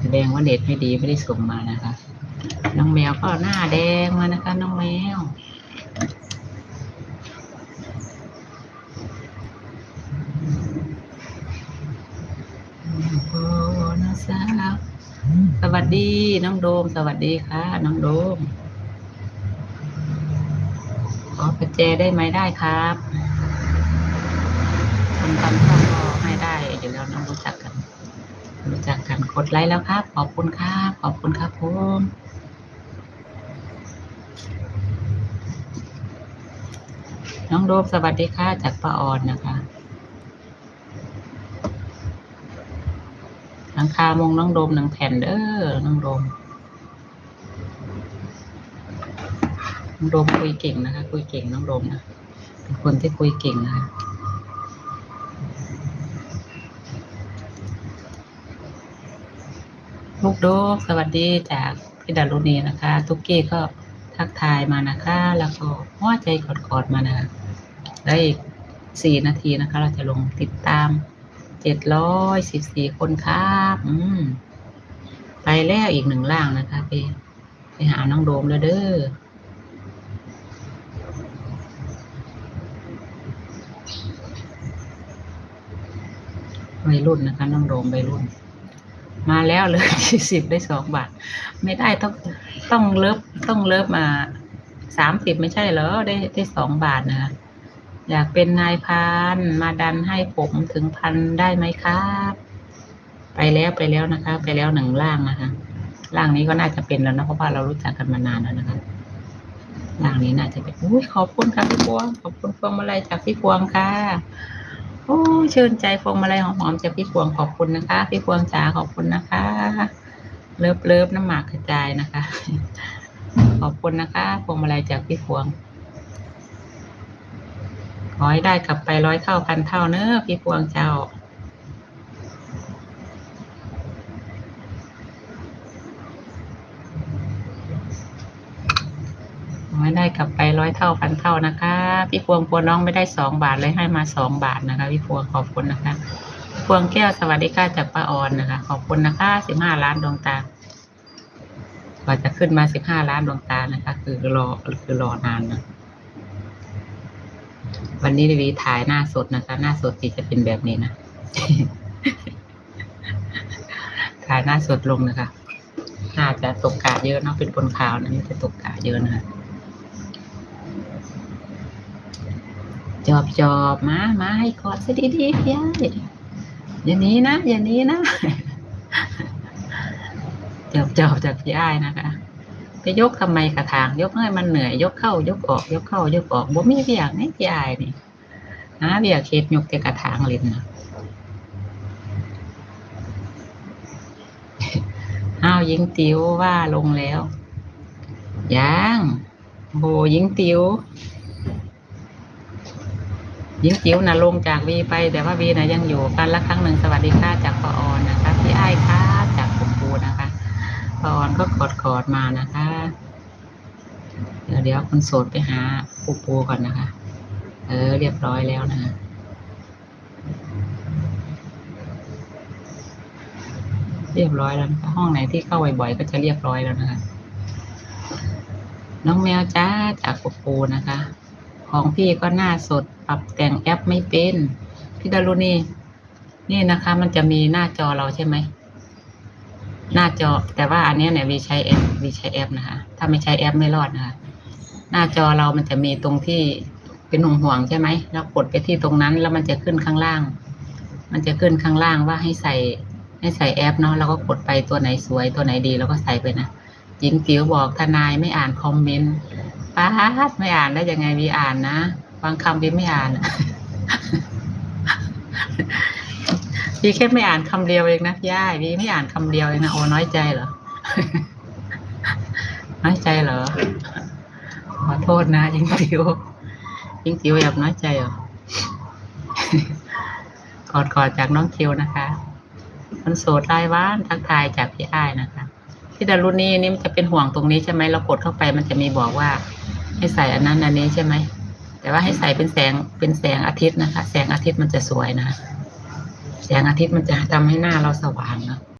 แสดงว่าเน็ตไม่ดีไม่ได้ส่งมานะคะ น้องแมวก็หน้าแดงมานะคะ น้องแมวโอ้น้องสวสวัสดีน้องโดม สวัสดีค่ะ น้องโดมขอประแจได้ไหมได้ครับทำช่องก็ให้ได้อยู่แล้วน้องรู้จักกัน รู้จักกันก ดไลค์แล้วครับ ขอบคุณครับ ขอบคุณครับผมน้องโดมสวัสดีค่ะ จากป้าออนนะคะ หลังคามงน้องโดมหนึ่งแผ่นเด้อน้องโดม น้องโดมคุยเก่งนะคะ คุยเก่งน้องโดมนะเป็นคนที่คุยเก่งนะคะ ลูกโดมสวัสดีจากพี่ดารุณีนะคะ ทุกกี้ก็ทักทายมานะคะ แล้วก็หัวใจกอดๆมานะคะได้อีกสี่นาทีนะคะ เราจะลงติดตามเจ็ดร้อยสิบสี่คนครับอืมไปแล้วอีกหนึ่งล่างนะคะ ไปไปหาน้องโดมแล้วเด้อวัยรุ่นนะคะ น้องโดมวัยรุ่น มาแล้วเลยยี่สิบได้สองบาท ไม่ได้ต้องต้องเลิฟต้องเลิฟมาสามสิบไม่ใช่เหรอได้ได้สองบาทนะอยากเป็นนายพานมาดันให้ผมถึงพันได้ไหมครับไปแล้วไปแล้วนะคะ ไปแล้วหนึ่งล่างนะคะล่างนี้ก็น่าจะเป็นแล้วนะเพราะว่าเรารู้จักกันมานานแล้วนะคะล่างนี้น่าจะเป็นอุ้ยขอบคุณค่ะพี่พวงขอบคุณพวงมาลัยจากพี่พวงค่ะ โอ้ชื่นใจพวงมาลัยหอมๆจากพี่พวงขอบคุณนะคะ พี่พวงจ๋าขอบคุณนะคะ เลิฟเลิฟน้ำหมากกระจายนะคะ ขอบคุณนะคะพวงมาลัยจากพี่พวงขอให้ได้กลับไปร้อยเท่าพันเท่าเนอะพี่พวงเจ้า ขอให้ได้กลับไปร้อยเท่าพันเท่านะคะ พี่พวงพวงน้องไม่ได้สองบาทเลยให้มาสองบาทนะคะ พี่พวงขอบคุณนะคะ พวงแก้วสวัสดีค่ะจากป้าออนนะคะ ขอบคุณนะคะสิบห้าล้านดวงตากว่าจะขึ้นมาสิบห้าล้านดวงตานะคะ คือรอคือรอนานนะวันนี้วีถ่ายหน้าสดนะคะ หน้าสดที่จะเป็นแบบนี้นะถ่ายหน้าสดลงนะคะน่าจะตกกาเยอะเนาะเป็นคนขาวนะไม่จะตกกาเยอะนะคะ จอบจอบมามาให้กอดซะดีๆพี่ไอ้อย่าหนี้นะ อย่าหนี้นะ จอบจอบจากพี่ไอ้ายนะคะไปยกทำไมกระถาง ยกให้มันเหนื่อย ยกเข้ายกออก ยกเข้ายกออกบ่มีเบียกนี่พี่ไอ้ายนี่หาเบียกเฮ็ดยกแต่กระถางเล่นนะอ้าวยิงติวว่าลงแล้วยังโหยิงติว ยิงจิ๋วนะลงจากวีไป แต่ว่าวีนะยังอยู่กันละครั้งหนึ่งสวัสดีค่ะจากปออนนะคะพี่ไอ้ค่ะจากปุปูนะคะปออนก็กอดกอดมานะคะ เดี๋ยวเดี๋ยวคนโสดไปหาปูปูก่อนนะคะ เออ เรียบร้อยแล้วนะคะเรียบร้อยแล้วนะคะห้องไหนที่เข้าบ่อยๆก็จะเรียบร้อยแล้วนะคะ น้องแมวจ้าจากปูปูนะคะ ของพี่ก็หน้าสด ปรับแต่งแอปไม่เป็น พี่ดารุณีนี่นะคะ มันจะมีหน้าจอเราใช่ไหม หน้าจอ แต่ว่าอันนี้เนี่ยวีใช้แอปวีใช้แอปนะคะ ถ้าไม่ใช้แอปไม่รอดนะคะ หน้าจอเรามันจะมีตรงที่เป็นห่วงห่วงใช่ไหมเรากดไปที่ตรงนั้น แล้วมันจะขึ้นข้างล่าง มันจะขึ้นข้างล่างว่าให้ใส่ให้ใส่แอปเนาะเราก็กดไปตัวไหนสวยตัวไหนดีเราก็ใส่ไปนะหญิงติ๋วบอกทนายไม่อ่านคอมเมนต์ ป้าไม่อ่านได้ยังไงวีอ่านนะบางคำวีไม่อ่านวีแค่ไม่อ่านคำเดียวเองนะพี่ย่ายวีไม่อ่านคำเดียวเองนะโอ้น้อยใจเหรอน้อยใจเหรอขอโทษนะยิงติวยิงติวแอบน้อยใจเหรอกอดกอดจากน้องคิวนะคะคนโสดรายว่านทักทายจากพี่อ้ายนะคะพี่ดารุณีนี่มันจะเป็นห่วงตรงนี้ใช่ไหมเรากดเข้าไปมันจะมีบอกว่า ให้ใส่อันนั้นอันนี้ใช่ไหม แต่ว่าให้ใส่เป็นแสงเป็นแสงอาทิตย์นะคะ แสงอาทิตย์มันจะสวยนะ แสงอาทิตย์มันจะทำให้หน้าเราสว่างนะ